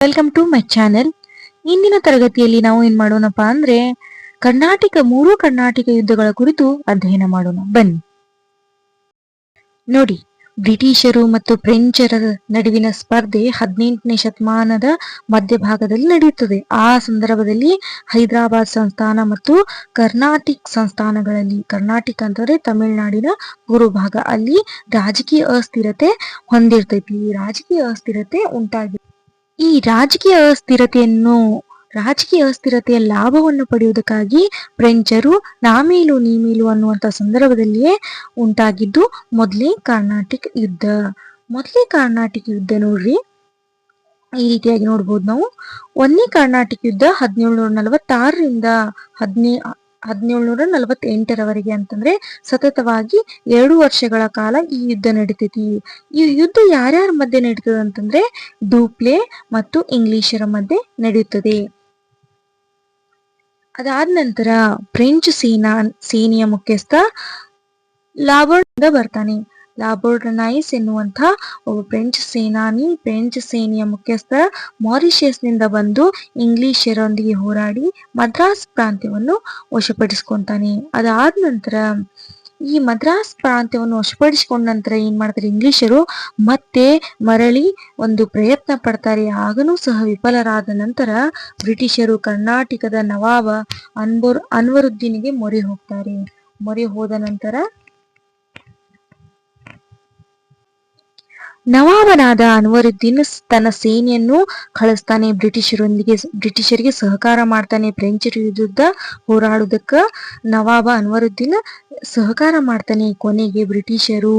Welcome to my channel ಇಂದಿನ ತರಗತಿಯಲ್ಲಿ ನಾವು ಏನ್ ಮಾಡೋಣಪ್ಪ ಅಂದ್ರೆ ಕರ್ನಾಟಕ, ಮೂರು ಕರ್ನಾಟಕ ಯುದ್ಧಗಳ ಕುರಿತು ಅಧ್ಯಯನ ಮಾಡೋಣ. ಬನ್ನಿ. ನೋಡಿ, ಬ್ರಿಟಿಷರು ಮತ್ತು ಫ್ರೆಂಚರ ನಡುವಿನ ಸ್ಪರ್ಧೆ ಹದಿನೆಂಟನೇ ಶತಮಾನದ ಮಧ್ಯಭಾಗದಲ್ಲಿ ನಡೆಯುತ್ತದೆ. ಆ ಸಂದರ್ಭದಲ್ಲಿ ಹೈದರಾಬಾದ್ ಸಂಸ್ಥಾನ ಮತ್ತು ಕರ್ನಾಟಿಕ್ ಸಂಸ್ಥಾನಗಳಲ್ಲಿ, ಕರ್ನಾಟಕ ಅಂತಂದ್ರೆ ತಮಿಳುನಾಡಿನ ಭಾಗ ಅಲ್ಲಿ ರಾಜಕೀಯ ಅಸ್ಥಿರತೆ ಹೊಂದಿರ್ತೈತಿ. ರಾಜಕೀಯ ಅಸ್ಥಿರತೆ ಉಂಟಾಗಿ ಈ ರಾಜಕೀಯ ಅಸ್ಥಿರತೆಯನ್ನು, ರಾಜಕೀಯ ಅಸ್ಥಿರತೆಯ ಲಾಭವನ್ನು ಪಡೆಯುವುದಕ್ಕಾಗಿ ಫ್ರೆಂಚರು ನಾಮೇಲು ನೀಮೇಲು ಅನ್ನುವಂತ ಸಂದರ್ಭದಲ್ಲಿಯೇ ಉಂಟಾಗಿದ್ದು ಮೊದಲೇ ಕರ್ನಾಟಕ ಯುದ್ಧ. ಮೊದಲೇ ಕರ್ನಾಟಕ ಯುದ್ಧ ನೋಡ್ರಿ. ಈ ರೀತಿಯಾಗಿ ನೋಡ್ಬೋದು ನಾವು. ಒಂದನೇ ಕರ್ನಾಟಕ ಯುದ್ಧ ಹದಿನೇಳುನೂರ ನಲವತ್ತಾರರಿಂದ ಹದಿನೇ ಹದಿನೇಳುನೂರ ನಲವತ್ತೆಂಟರವರೆಗೆ ಅಂತಂದ್ರೆ ಸತತವಾಗಿ ಎರಡು ವರ್ಷಗಳ ಕಾಲ ಈ ಯುದ್ಧ ನಡೀತೈತಿ. ಈ ಯುದ್ಧ ಯಾರ್ಯಾರ ಮಧ್ಯೆ ನಡೀತದೆ ಅಂತಂದ್ರೆ ಡೂಪ್ಲೆ ಮತ್ತು ಇಂಗ್ಲಿಷರ ಮಧ್ಯೆ ನಡೆಯುತ್ತದೆ ಅದಾದ ನಂತರ ಫ್ರೆಂಚ್ ಸೇನಾ, ಸೇನೆಯ ಮುಖ್ಯಸ್ಥ ಲಾಬರ್ಡ್ ಬರ್ತಾನೆ. ಲಾಬೋರ್ಡನೈಸ್ ಎನ್ನುವಂತ ಒಬ್ಬ ಫ್ರೆಂಚ್ ಸೇನಾನಿ, ಫ್ರೆಂಚ್ ಸೇನೆಯ ಮುಖ್ಯಸ್ಥ ನಿಂದ ಬಂದು ಇಂಗ್ಲಿಷರೊಂದಿಗೆ ಹೋರಾಡಿ ಮದ್ರಾಸ್ ಪ್ರಾಂತ್ಯವನ್ನು ವಶಪಡಿಸ್ಕೊಂತಾನೆ ಅದಾದ ನಂತರ ಈ ಮದ್ರಾಸ್ ಪ್ರಾಂತ್ಯವನ್ನು ವಶಪಡಿಸಿಕೊಂಡ ನಂತರ ಏನ್ ಮಾಡ್ತಾರೆ ಇಂಗ್ಲಿಷರು? ಮತ್ತೆ ಮರಳಿ ಒಂದು ಪ್ರಯತ್ನ ಪಡ್ತಾರೆ. ಆಗನೂ ಸಹ ವಿಫಲರಾದ ನಂತರ ಬ್ರಿಟಿಷರು ಕರ್ನಾಟಕದ ನವಾಬ ಅನ್ಬರ್ ಅನ್ವರುದ್ದೀನಿಗೆ ಮೊರೆ ಹೋಗ್ತಾರೆ. ಮೊರೆ ಹೋದ ನಂತರ ನವಾಬನಾದ ಅನ್ವರುದ್ದೀನ್ ತನ್ನ ಸೇನೆಯನ್ನು ಕಳಿಸ್ತಾನೆ. ಬ್ರಿಟಿಷರೊಂದಿಗೆ ಬ್ರಿಟಿಷರಿಗೆ ಸಹಕಾರ ಮಾಡ್ತಾನೆ. ಫ್ರೆಂಚರ ವಿರುದ್ಧ ಹೋರಾಡುವುದಕ್ಕ ನವಾಬ ಅನ್ವರುದ್ದೀನ್ ಸಹಕಾರ ಮಾಡ್ತಾನೆ. ಕೊನೆಗೆ ಬ್ರಿಟಿಷರು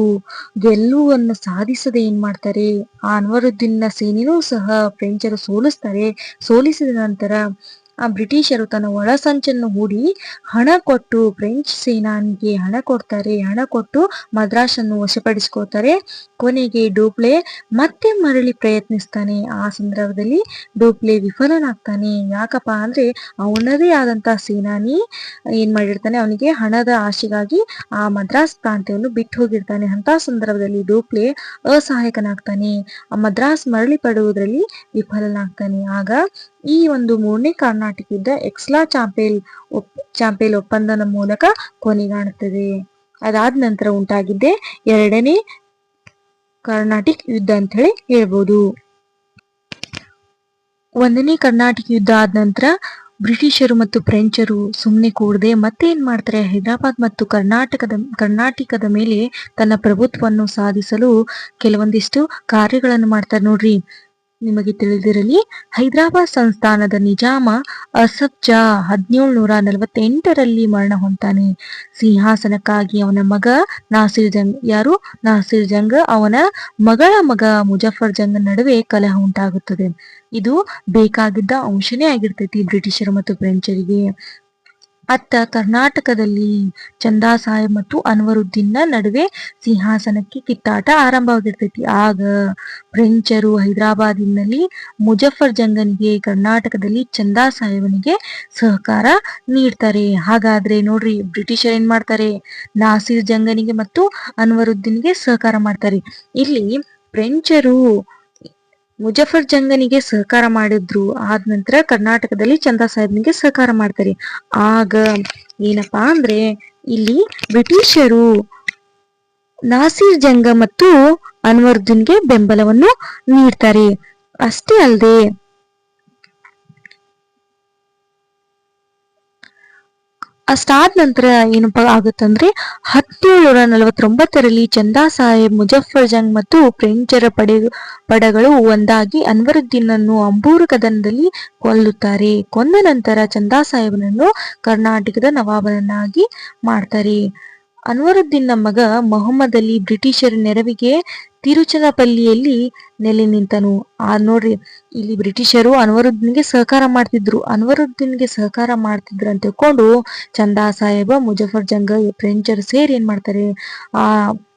ಗೆಲ್ಲುವನ್ನು ಸಾಧಿಸದೆ ಏನ್ ಮಾಡ್ತಾರೆ? ಆ ಅನ್ವರುದ್ದೀನ್ನ ಸೇನೆನೂ ಸಹ ಫ್ರೆಂಚರು ಸೋಲಿಸ್ತಾರೆ. ಸೋಲಿಸಿದ ನಂತರ ಆ ಬ್ರಿಟಿಷರು ತನ್ನ ಒಳಸಂಚನ್ನು ಹೂಡಿ ಹಣ ಕೊಟ್ಟು ಫ್ರೆಂಚ್ ಸೇನಾನಿಗೆ ಹಣ ಕೊಡ್ತಾರೆ. ಹಣ ಕೊಟ್ಟು ಮದ್ರಾಸನ್ನು ವಶಪಡಿಸ್ಕೋತಾರೆ ಕೊನೆಗೆ ಡೂಪ್ಲೆ ಮತ್ತೆ ಮರಳಿ ಪ್ರಯತ್ನಿಸ್ತಾನೆ. ಆ ಸಂದರ್ಭದಲ್ಲಿ ಡೂಪ್ಲೆ ವಿಫಲನಾಗ್ತಾನೆ. ಯಾಕಪ್ಪ ಅಂದ್ರೆ ಅವನದೇ ಆದಂತ ಸೇನಾನಿ ಏನ್ ಮಾಡಿರ್ತಾನೆ? ಅವನಿಗೆ ಹಣದ ಆಶೆಗಾಗಿ ಆ ಮದ್ರಾಸ್ ಪ್ರಾಂತ್ಯವನ್ನು ಬಿಟ್ಟು ಹೋಗಿರ್ತಾನೆ. ಅಂತ ಸಂದರ್ಭದಲ್ಲಿ ಡೂಪ್ಲೆ ಅಸಹಾಯಕನಾಗ್ತಾನೆ. ಆ ಮದ್ರಾಸ್ ಮರಳಿ ಪಡುವುದರಲ್ಲಿ ವಿಫಲನಾಗ್ತಾನೆ. ಆಗ ಈ ಒಂದು ಮೂರನೇ ಕರ್ನಾಟಕ ಯುದ್ಧ ಎಕ್ಸ್ಲಾ ಚಾಂಪೇಲ್ ಚಾಂಪೇಲ್ ಒಪ್ಪಂದದ ಮೂಲಕ ಕೊನೆಗಾಣುತ್ತದೆ ಅದಾದ ನಂತರ ಉಂಟಾಗಿದ್ದೆ ಎರಡನೇ ಕರ್ನಾಟಿಕ್ ಯುದ್ಧ ಅಂತ ಹೇಳಿ ಹೇಳ್ಬೋದು. ಒಂದನೇ ಕರ್ನಾಟಕ ಯುದ್ಧ ಆದ ನಂತರ ಬ್ರಿಟಿಷರು ಮತ್ತು ಫ್ರೆಂಚರು ಸುಮ್ಮನೆ ಕೂಡದೆ ಮತ್ತೆ ಏನ್ ಮಾಡ್ತಾರೆ? ಹೈದರಾಬಾದ್ ಮತ್ತು ಕರ್ನಾಟಕದ ಕರ್ನಾಟಕದ ಮೇಲೆ ತನ್ನ ಪ್ರಭುತ್ವವನ್ನು ಸಾಧಿಸಲು ಕೆಲವೊಂದಿಷ್ಟು ಕಾರ್ಯಗಳನ್ನು ಮಾಡ್ತಾರೆ ನೋಡ್ರಿ. ನಿಮಗೆ ತಿಳಿದಿರಲಿ, ಹೈದರಾಬಾದ್ ಸಂಸ್ಥಾನದ ನಿಜಾಮ ಅಸಫ್ ಜಾ ಹದಿನೇಳುನೂರ ನಲವತ್ತೆಂಟರಲ್ಲಿ ಮರಣ ಹೊಂತಾನೆ ಸಿಂಹಾಸನಕ್ಕಾಗಿ ಅವನ ಮಗ ನಾಸಿರ್ ಜಂಗ್, ಯಾರು? ನಾಸಿರ್ ಜಂಗ್ ಅವನ ಮಗಳ ಮಗ ಮುಜಫರ್ ಜಂಗ್ ನಡುವೆ ಕಲಹ ಉಂಟಾಗುತ್ತದೆ. ಇದು ಬೇಕಾಗಿದ್ದ ಅಂಶನೇ ಆಗಿರ್ತೈತಿ ಬ್ರಿಟಿಷರು ಮತ್ತು ಫ್ರೆಂಚರಿಗೆ. ಅತ್ತ ಕರ್ನಾಟಕದಲ್ಲಿ ಚಂದಾ ಸಾಹೇಬ್ ಮತ್ತು ಅನ್ವರುದ್ದೀನ್ನ ನಡುವೆ ಸಿಂಹಾಸನಕ್ಕೆ ಕಿತ್ತಾಟ ಆರಂಭವಾಗಿರ್ತೈತಿ. ಆಗ ಫ್ರೆಂಚರು ಹೈದರಾಬಾದಿನಲ್ಲಿ ಮುಜಫರ್ ಜಂಗನಿಗೆ, ಕರ್ನಾಟಕದಲ್ಲಿ ಚಂದಾ ಸಾಹೇಬನಿಗೆ ಸಹಕಾರ ನೀಡ್ತಾರೆ. ಹಾಗಾದ್ರೆ ನೋಡ್ರಿ, ಬ್ರಿಟಿಷರ್ ಏನ್ ಮಾಡ್ತಾರೆ? ನಾಸಿರ್ ಜಂಗನಿಗೆ ಮತ್ತು ಅನ್ವರುದ್ದೀನ್ಗೆ ಸಹಕಾರ ಮಾಡ್ತಾರೆ. ಇಲ್ಲಿ ಫ್ರೆಂಚರು ಮುಜಫರ್ ಜಂಗನಿಗೆ ಸಹಕಾರ ಮಾಡಿದ್ರು. ಆದ ನಂತರ ಕರ್ನಾಟಕದಲ್ಲಿ ಚಂದಾ ಸಾಹೇಬ್ನಿಗೆ ಸಹಕಾರ ಮಾಡ್ತಾರೆ. ಆಗ ಏನಪ್ಪಾ ಅಂದ್ರೆ ಇಲ್ಲಿ ಬ್ರಿಟಿಷರು ನಾಸಿರ್ ಜಂಗ ಮತ್ತು ಅನ್ವರ್ದುನ್ಗೆ ಬೆಂಬಲವನ್ನು ನೀಡ್ತಾರೆ. ಅಷ್ಟೇ ಅಲ್ಲದೆ ಅಷ್ಟಾದ ನಂತರ ಏನಪ್ಪ ಆಗುತ್ತಂದ್ರೆ ಹತ್ತೇಳುನೂರ ನಲವತ್ತೊಂಬತ್ತರಲ್ಲಿ ಚಂದಾ ಸಾಹೇಬ್, ಮುಜಫರ್ ಜಂಗ್ ಮತ್ತು ಫ್ರೆಂಚರ ಪಡೆ, ಪಡೆಗಳು ಒಂದಾಗಿ ಅನ್ವರುದ್ದೀನನ್ನು ಅಂಬೂರು ಕದನದಲ್ಲಿ ಕೊಲ್ಲುತ್ತಾರೆ. ಕೊಂದ ನಂತರ ಚಂದಾ ಸಾಹೇಬನನ್ನು ಕರ್ನಾಟಕದ ನವಾಬನನ್ನಾಗಿ ಮಾಡ್ತಾರೆ. ಅನ್ವರುದ್ದೀನ್ ಮಗ ಮೊಹಮ್ಮದ್ ಅಲಿ ಬ್ರಿಟಿಷರ ನೆರವಿಗೆ ತಿರುಚನಪಲ್ಲಿಯಲ್ಲಿ ನೆಲೆ ನಿಂತನು. ಆ ನೋಡ್ರಿ, ಇಲ್ಲಿ ಬ್ರಿಟಿಷರು ಅನ್ವರುದ್ದೀನ್ಗೆ ಸಹಕಾರ ಮಾಡ್ತಿದ್ರು. ಅನ್ವರುದ್ದೀನ್ಗೆ ಸಹಕಾರ ಮಾಡ್ತಿದ್ರು ಅಂತ ತಿಳ್ಕೊಂಡು ಚಂದಾ ಸಾಹೇಬ, ಮುಜಫರ್ ಜಂಗ ಫ್ರೆಂಚರು ಸೇರಿ ಏನ್ ಮಾಡ್ತಾರೆ? ಆ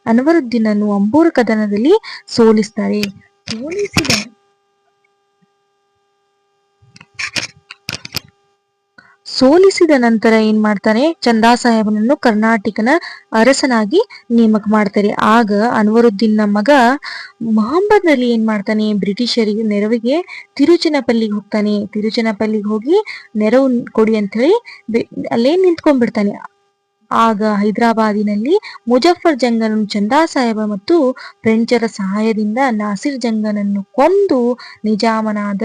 ಅನ್ವರುದ್ದೀನನ್ನು ಅಂಬೂರ್ ಕದನದಲ್ಲಿ ಸೋಲಿಸ್ತಾರೆ. ಸೋಲಿಸಿದ ಸೋಲಿಸಿದ ನಂತರ ಏನ್ ಮಾಡ್ತಾರೆ? ಚಂದಾ ಸಾಹೇಬನನ್ನು ಕರ್ನಾಟಕನ ಅರಸನಾಗಿ ನೇಮಕ ಮಾಡ್ತಾರೆ. ಆಗ ಅನ್ವರುದ್ದೀನ್ ಮಗ ಮೊಹಮ್ಮದ್ ಅಲಿ ಏನ್ ಮಾಡ್ತಾನೆ? ಬ್ರಿಟಿಷರಿಗೆ ನೆರವಿಗೆ ತಿರುಚನಪಲ್ಲಿಗೆ ಹೋಗ್ತಾನೆ. ತಿರುಚನಪಲ್ಲಿಗೆ ಹೋಗಿ ನೆರವು ಕೊಡಿ ಅಂತ ಹೇಳಿ ಅಲ್ಲೇ ನಿಂತ್ಕೊಂಡ್ಬಿಡ್ತಾನೆ. ಆಗ ಹೈದರಾಬಾದಿನಲ್ಲಿ ಮುಜಫರ್ ಜಂಗನನ್ನು ಚಂದಾ ಸಾಹೇಬ ಮತ್ತು ಫ್ರೆಂಚರ ಸಹಾಯದಿಂದ ನಾಸಿರ್ ಜಂಗನನ್ನು ಕೊಂದು ನಿಜಾಮನಾದ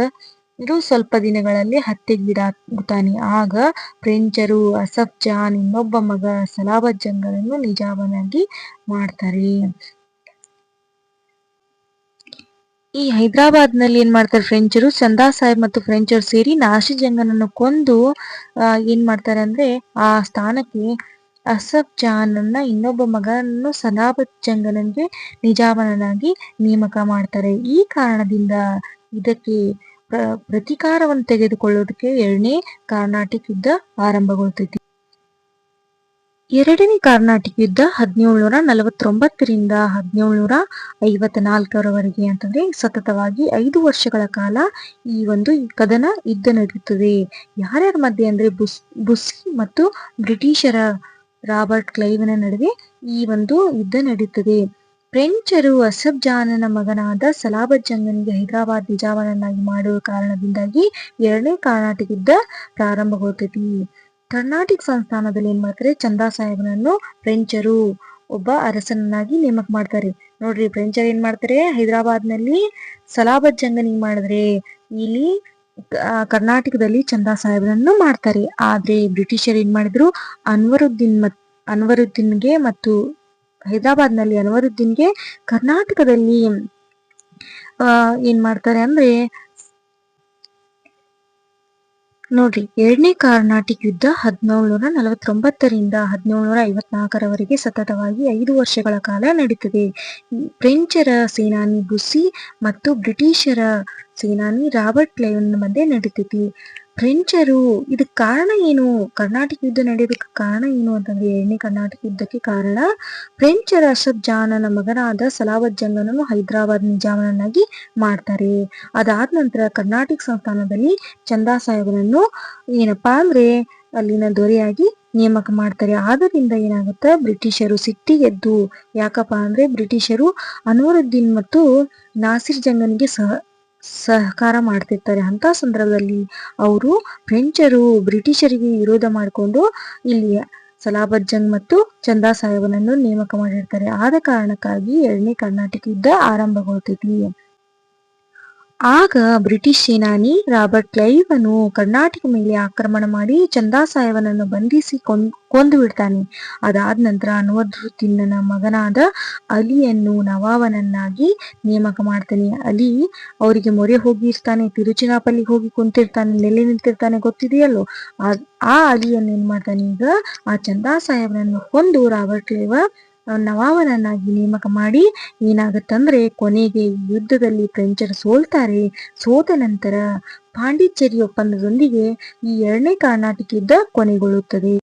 ಇದು ಸ್ವಲ್ಪ ದಿನಗಳಲ್ಲಿ ಹತ್ಯೆಗೀಡಾಗುತ್ತಾನೆ ಆಗ ಫ್ರೆಂಚರು ಅಸಫ್ ಜಾನ್ ಇನ್ನೊಬ್ಬ ಮಗ ಸಲಾಬತ್ ಜಂಗರನ್ನು ನಿಜಾಮನಾಗಿ ಮಾಡ್ತಾರೆ. ಈ ಹೈದರಾಬಾದ್ನಲ್ಲಿ ಏನ್ ಮಾಡ್ತಾರೆ ಫ್ರೆಂಚರು? ಚಂದಾ ಸಾಹೇಬ್ ಮತ್ತು ಫ್ರೆಂಚರು ಸೇರಿ ನಾಶಿ ಜಂಗನನ್ನು ಕೊಂದು ಏನ್ ಮಾಡ್ತಾರೆ ಅಂದ್ರೆ ಆ ಸ್ಥಾನಕ್ಕೆ ಅಸಫ್ ಜಾನನ್ನ ಇನ್ನೊಬ್ಬ ಮಗನನ್ನು ಸಲಾಬತ್ ಜಂಗನನ್ಗೆ ನಿಜಾಮನಾಗಿ ನೇಮಕ ಮಾಡ್ತಾರೆ. ಈ ಕಾರಣದಿಂದ ಇದಕ್ಕೆ ಪ್ರತೀಕಾರವನ್ನು ತೆಗೆದುಕೊಳ್ಳೋದಕ್ಕೆ ಎರಡನೇ ಕಾರ್ನಾಟಿಕ್ ಯುದ್ಧ ಆರಂಭಗೊಳ್ತೈತಿ. ಎರಡನೇ ಕಾರ್ನಾಟಿಕ್ ಯುದ್ಧ ಹದಿನೇಳುನೂರ ನಲವತ್ತೊಂಬತ್ತರಿಂದ ಹದಿನೇಳುನೂರ ಐವತ್ತ ನಾಲ್ಕರವರೆಗೆ ಅಂತಂದ್ರೆ ಸತತವಾಗಿ ಐದು ವರ್ಷಗಳ ಕಾಲ ಈ ಒಂದು ಕದನ ಯುದ್ಧ ನಡೆಯುತ್ತದೆ ಯಾರ್ಯಾರ ಮಧ್ಯೆ ಅಂದ್ರೆ ಬುಸ್ ಬುಸ್ಸಿ ಮತ್ತು ಬ್ರಿಟಿಷರ ರಾಬರ್ಟ್ ಕ್ಲೈವ್ನ ನಡುವೆ ಈ ಒಂದು ಯುದ್ಧ ನಡೆಯುತ್ತದೆ ಫ್ರೆಂಚರು ಅಸಬ್ ಜಾನನ ಮಗನಾದ ಸಲಾಬತ್ ಜಂಗನಿಗೆ ಹೈದರಾಬಾದ್ ನಿಜಾಮನನ್ನಾಗಿ ಮಾಡುವ ಕಾರಣದಿಂದಾಗಿ ಎರಡನೇ ಕರ್ನಾಟಕ ಯುದ್ಧ ಪ್ರಾರಂಭಗೊಳ್ತೈತಿ ಕರ್ನಾಟಕ ಸಂಸ್ಥಾನದಲ್ಲಿ ಏನ್ ಮಾಡ್ತಾರೆ ಚಂದಾ ಸಾಹೇಬನನ್ನು ಫ್ರೆಂಚರು ಒಬ್ಬ ಅರಸನನ್ನಾಗಿ ನೇಮಕ ಮಾಡ್ತಾರೆ. ನೋಡ್ರಿ ಫ್ರೆಂಚರ್ ಏನ್ ಮಾಡ್ತಾರೆ? ಹೈದರಾಬಾದ್ನಲ್ಲಿ ಸಲಾಬತ್ ಜಂಗನಿಗೆ ಮಾಡಿದ್ರೆ ಇಲ್ಲಿ ಕರ್ನಾಟಕದಲ್ಲಿ ಚಂದಾ ಸಾಹೇಬನನ್ನು ಮಾಡ್ತಾರೆ. ಆದ್ರೆ ಬ್ರಿಟಿಷರ್ ಏನ್ ಮಾಡಿದ್ರು? ಅನ್ವರುದ್ದೀನ್ ಮತ್ ಅನ್ವರುದ್ದೀನ್ಗೆ ಮತ್ತು ಹೈದರಾಬಾದ್ನಲ್ಲಿ ಅನ್ವರುದ್ದೀನ್ಗೆ ಕರ್ನಾಟಕದಲ್ಲಿ ಏನ್ ಮಾಡ್ತಾರೆ ಅಂದ್ರೆ, ನೋಡ್ರಿ, ಎರಡನೇ ಕರ್ನಾಟಕ ಯುದ್ಧ ಹದಿನೇಳುನೂರ ನಲವತ್ತೊಂಬತ್ತರಿಂದ ಹದಿನೇಳುನೂರ ಐವತ್ನಾಲ್ಕರವರೆಗೆ ಸತತವಾಗಿ ಐದು ವರ್ಷಗಳ ಕಾಲ ನಡೀತದೆ. ಫ್ರೆಂಚರ ಸೇನಾನಿ ಗುಸಿ ಮತ್ತು ಬ್ರಿಟಿಷರ ಸೇನಾನಿ ರಾಬರ್ಟ್ ಕ್ಲೈವನ್ ಮಧ್ಯೆ ನಡೀತೈತಿ. ಫ್ರೆಂಚರು, ಇದಕ್ಕೆ ಕಾರಣ ಏನು? ಕರ್ನಾಟಕ ಯುದ್ಧ ನಡೆಯೋದಕ್ಕೆ ಕಾರಣ ಏನು ಅಂತಂದ್ರೆ ಎರಡನೇ ಕರ್ನಾಟಕ ಯುದ್ಧಕ್ಕೆ ಕಾರಣ ಫ್ರೆಂಚರ ಅಶಬ್ ಜಾನನ ಮಗನಾದ ಸಲಾವತ್ ಜಂಗನನ್ನು ಹೈದರಾಬಾದ್ ನಿಜಾಮನನ್ನಾಗಿ ಮಾಡ್ತಾರೆ. ಅದಾದ ನಂತರ ಕರ್ನಾಟಕ ಸಂಸ್ಥಾನದಲ್ಲಿ ಚಂದಾ ಸಾಹೇಬನನ್ನು ಏನಪ್ಪಾ ಅಂದ್ರೆ ಅಲ್ಲಿನ ದೊರೆಯಾಗಿ ನೇಮಕ ಮಾಡ್ತಾರೆ. ಆದ್ದರಿಂದ ಏನಾಗುತ್ತೆ? ಬ್ರಿಟಿಷರು ಸಿಟ್ಟಿಗೆದ್ದು ಯಾಕಪ್ಪ ಅಂದ್ರೆ ಬ್ರಿಟಿಷರು ಅನ್ವರುದ್ದೀನ್ ಮತ್ತು ನಾಸಿರ್ ಜಂಗನ್ಗೆ ಸಹ ಸಹಕಾರ ಮಾಡ್ತಿರ್ತಾರೆ. ಅಂತ ಸಂದರ್ಭದಲ್ಲಿ ಅವರು ಫ್ರೆಂಚರು, ಬ್ರಿಟಿಷರಿಗೆ ವಿರೋಧ ಮಾಡಿಕೊಂಡು ಇಲ್ಲಿ ಸಲಾಬತ್ ಜಂಗ್ ಮತ್ತು ಚಂದಾ ಸಾಹೇಬನನ್ನು ನೇಮಕ ಮಾಡಿರ್ತಾರೆ. ಆದ ಕಾರಣಕ್ಕಾಗಿ ಎರಡನೇ ಕರ್ನಾಟಕ ಯುದ್ಧ ಆರಂಭಗೊಳ್ತೈತಿ. ಆಗ ಬ್ರಿಟಿಷ್ ಸೇನಾನಿ ರಾಬರ್ಟ್ ಕ್ಲೈವನು ಕರ್ನಾಟಕ ಮೇಲೆ ಆಕ್ರಮಣ ಮಾಡಿ ಚಂದಾ ಸಾಹೇಬನನ್ನು ಬಂಧಿಸಿ ಕೊಂದು ಬಿಡ್ತಾನೆ. ಅದಾದ ನಂತರ ಅನ್ವರುದ್ದೀನನ ಮಗನಾದ ಅಲಿಯನ್ನು ನವಾಬನನ್ನಾಗಿ ನೇಮಕ ಮಾಡ್ತಾನೆ. ಅಲಿ ಅವರಿಗೆ ಮೊರೆ ಹೋಗಿರ್ತಾನೆ ತಿರುಚಿನಾಪಲ್ಲಿಗೆ ಹೋಗಿ ಕುಂತಿರ್ತಾನೆ, ನೆಲೆ ನಿಂತಿರ್ತಾನೆ ಗೊತ್ತಿದೆಯಲ್ಲೋ? ಆ ಅಲಿಯನ್ನು ಏನ್ ಮಾಡ್ತಾನೆ ಈಗ? ಆ ಚಂದಾ ಸಾಹೇಬನನ್ನು ಕೊಂದು ರಾಬರ್ಟ್ ಕ್ಲೈವ ನವಾಬನನ್ನಾಗಿ ನೇಮಕ ಮಾಡಿ ಏನಾಗುತ್ತಂದ್ರೆ ಕೊನೆಗೆ ಯುದ್ಧದಲ್ಲಿ ಫ್ರೆಂಚರು ಸೋಲ್ತಾರೆ. ಸೋತ ನಂತರ ಪಾಂಡಿಚೇರಿ ಒಪ್ಪಂದದೊಂದಿಗೆ ಈ ಎರಡನೇ ಕರ್ನಾಟಕ ಯುದ್ಧ ಕೊನೆಗೊಳ್ಳುತ್ತದೆ.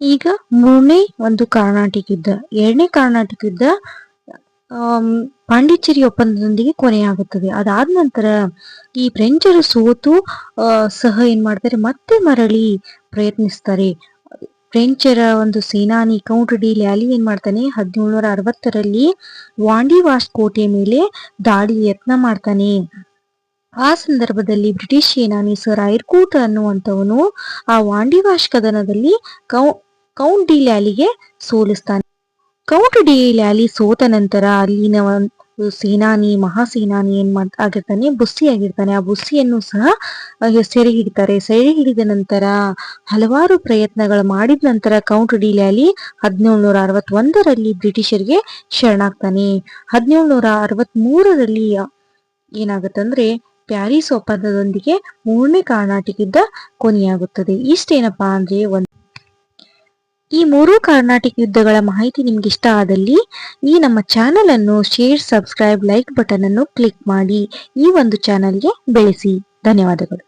ಈಗ ಮೂರನೇ ಒಂದು ಕರ್ನಾಟಕ ಯುದ್ಧ. ಎರಡನೇ ಕರ್ನಾಟಕ ಯುದ್ಧ ಪಾಂಡಿಚೇರಿ ಒಪ್ಪಂದದೊಂದಿಗೆ ಕೊನೆಯಾಗುತ್ತದೆ. ಅದಾದ ನಂತರ ಈ ಫ್ರೆಂಚರು ಸೋತು ಸಹ ಏನ್ ಮಾಡ್ತಾರೆ? ಮತ್ತೆ ಮರಳಿ ಪ್ರಯತ್ನಿಸ್ತಾರೆ. ಫ್ರೆಂಚರ ಒಂದು ಸೇನಾನಿ ಕೌಂಟ್ ಡಿ ಲ್ಯಾಲಿ ಏನ್ ಮಾಡ್ತಾನೆ? ಹದಿನೇಳುನೂರ ಅರವತ್ತರಲ್ಲಿ ವಾಂಡಿವಾಸ್ ಕೋಟೆಯ ಮೇಲೆ ದಾಳಿ ಯತ್ನ ಮಾಡ್ತಾನೆ. ಆ ಸಂದರ್ಭದಲ್ಲಿ ಬ್ರಿಟಿಷ್ ಸೇನಾನಿ ಸರ್ ಐರ್ಕೂಟ್ ಅನ್ನುವಂಥವನು ಆ ವಾಂಡಿವಾಶ್ ಕದನದಲ್ಲಿ ಕೌ, ಕೌಂಟ್ ಡಿ ಲ್ಯಾಲಿಗೆ ಸೋಲಿಸ್ತಾನೆ. ಕೌಂಟ್ ಡಿ ಲ್ಯಾಲಿ ಸೋತ ನಂತರ ಅಲ್ಲಿನ ಸೇನಾನಿ, ಮಹಾಸೇನಾನಿ ಏನ್ ಆಗಿರ್ತಾನೆ, ಬುಸ್ಸಿ ಆಗಿರ್ತಾನೆ. ಆ ಬುಸ್ಸಿಯನ್ನು ಸಹ ಸೆರೆ ಹಿಡಿತಾರೆ. ಸೆರೆ ಹಿಡಿದ ನಂತರ ಹಲವಾರು ಪ್ರಯತ್ನಗಳು ಮಾಡಿದ ನಂತರ ಕೌಂಟ್ ಡಿ ಲ್ಯಾಲಿ ಹದಿನೇಳುನೂರ ಅರವತ್ತೊಂದರಲ್ಲಿ ಬ್ರಿಟಿಷರಿಗೆ ಶರಣಾಗ್ತಾನೆ. ಹದಿನೇಳ್ನೂರ ಅರವತ್ ಮೂರರಲ್ಲಿ ಏನಾಗುತ್ತಂದ್ರೆ, ಪ್ಯಾರಿಸ್ ಒಪ್ಪಂದದೊಂದಿಗೆ ಮೂರನೇ ಕರ್ನಾಟಕದ ಕೊನೆಯಾಗುತ್ತದೆ. ಇಷ್ಟೇನಪ್ಪಾ ಅಂದ್ರೆ ಒಂದು ಈ ಮೂರು ಕರ್ನಾಟಕ ಯುದ್ಧಗಳ ಮಾಹಿತಿ ನಿಮ್ಗೆ ಇಷ್ಟ ಆದಲ್ಲಿ ಈ ನಮ್ಮ ಚಾನೆಲ್ ಅನ್ನು ಶೇರ್ ಸಬ್ಸ್ಕ್ರೈಬ್ ಲೈಕ್ ಬಟನ್ ಅನ್ನು ಕ್ಲಿಕ್ ಮಾಡಿ ಈ ಒಂದು ಚಾನೆಲ್ಗೆ ಬೆಳೆಸಿ. ಧನ್ಯವಾದಗಳು.